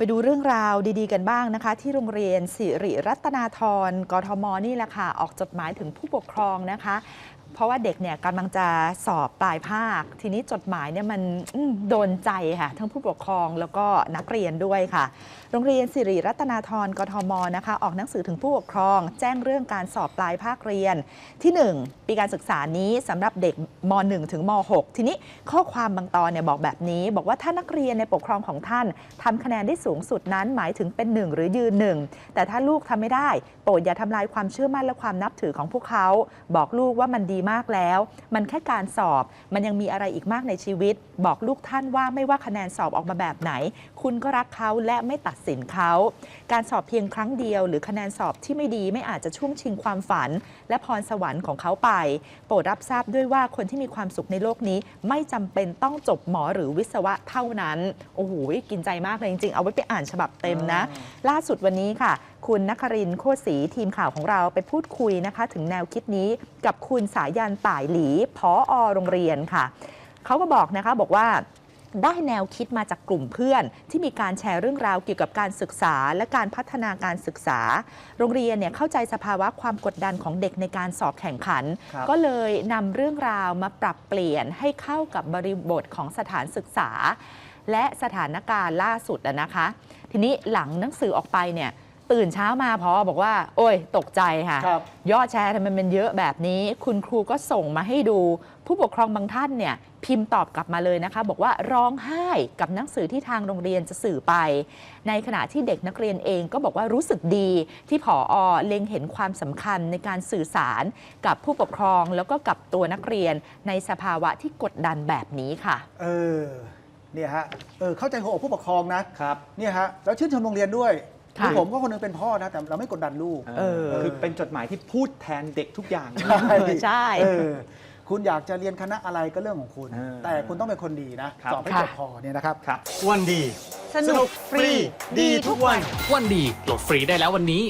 ไปดูเรื่องราวดีๆ กันบ้างนะคะ ที่โรงเรียนสิริรัตนาธรกทมนี่แหละค่ะ ออกจดหมายถึงผู้ปกครองนะคะ เพราะว่าเด็กเนี่ยกำลังจะสอบปลายภาค ทีนี้จดหมายเนี่ยมันมโดนใจค่ะ ทั้งผู้ปกครองแล้วก็นักเรียนด้วยค่ะ โรงเรียนสิริรัตนาธรกทมนะคะออกหนังสือถึงผู้ปกครอง แจ้งเรื่องการสอบปลายภาคเรียน ที่ 1 ปีการศึกษานี้สำหรับเด็กม .1 ถึงม .6 ทีนี้ข้อความบางตอนเนี่ยบอกแบบนี้ บอกว่าถ้านักเรียนในปกครองของท่านทำคะแนนได้สูงสุดนั้นหมายถึงเป็นหนึ่งหรือยืนหนึ่งแต่ถ้าลูกทำไม่ได้โปรดอย่าทำลายความเชื่อมั่นและความนับถือของพวกเขา บอกลูกว่ามันดีมากแล้ว มันแค่การสอบ มันยังมีอะไรอีกมากในชีวิต บอกลูกท่านว่าไม่ว่าคะแนนสอบออกมาแบบไหน คุณก็รักเขาและไม่ตัดสินเขา การสอบเพียงครั้งเดียว หรือคะแนนสอบที่ไม่ดีไม่อาจจะช่วงชิงความฝัน และพรสวรรค์ของเขาไป โปรดรับทราบด้วยว่าคนที่มีความสุขในโลกนี้ ไม่จำเป็นต้องจบหมอหรือวิศวะเท่านั้น โอ้โหกินใจมากเลยจริงๆ เอาไว้ไปอ่านฉบับเต็มนะ ล่าสุดวันนี้ค่ะ คุณนครินทร์โคตรศรีทีมข่าวของเราไปพูดคุยนะคะ ถึงแนวคิดนี้กับคุณสายันต่ายหลีพออโรงเรียนค่ะเขาก็บอกนะคะบอกว่าได้แนวคิดมาจากกลุ่มเพื่อน ที่มีการแชร์เรื่องราวเกี่ยวกับการศึกษา และการพัฒนาการศึกษา โรงเรียนเนี่ยเข้าใจสภาวะความกดดันของเด็กในการสอบแข่งขันครับก็เลยนำเรื่องราวมาปรับเปลี่ยนให้เข้ากับบริบทของสถานศึกษา และสถานการณ์ล่าสุดอะนะคะ ทีนี้หลังหนังสือออกไปเนี่ย ตื่นเช้ามาพอบอกว่า โอ้ย ตกใจค่ะ ครับ ยอดแชร์ทำไมมันเยอะแบบนี้ คุณครูก็ส่งมาให้ดู ผู้ปกครองบางท่านเนี่ย พิมพ์ตอบกลับมาเลยนะคะ บอกว่าร้องไห้กับหนังสือที่ทางโรงเรียนจะสื่อไป ในขณะที่เด็กนักเรียนเองก็บอกว่ารู้สึกดีที่ผออเล็งเห็นความสำคัญในการสื่อสารกับผู้ปกครองแล้วก็กับตัวนักเรียนในสภาวะที่กดดันแบบนี้ค่ะ เออเนี่ยฮะเออเข้าใจหัวอกผู้ปกครองนะครับ เนี่ยฮะแล้วชื่นชมโรงเรียนด้วย ค่ะคือผมก็คนหนึงเป็นพ่อนะ แต่เราไม่กดดันลูกเออ คือเป็นจดหมายที่พูดแทนเด็กทุกอย่างเออใช่ เออ คุณอยากจะเรียนคณะอะไรก็เรื่องของคุณ เออแต่คุณต้องเป็นคนดีนะ ครับ สอบให้ค่ะจบพอเนี่ยนะครับ ครับ วันดี สนุกฟรี ดีทุกวัน วันดีโหลดฟรีได้แล้ววันนี้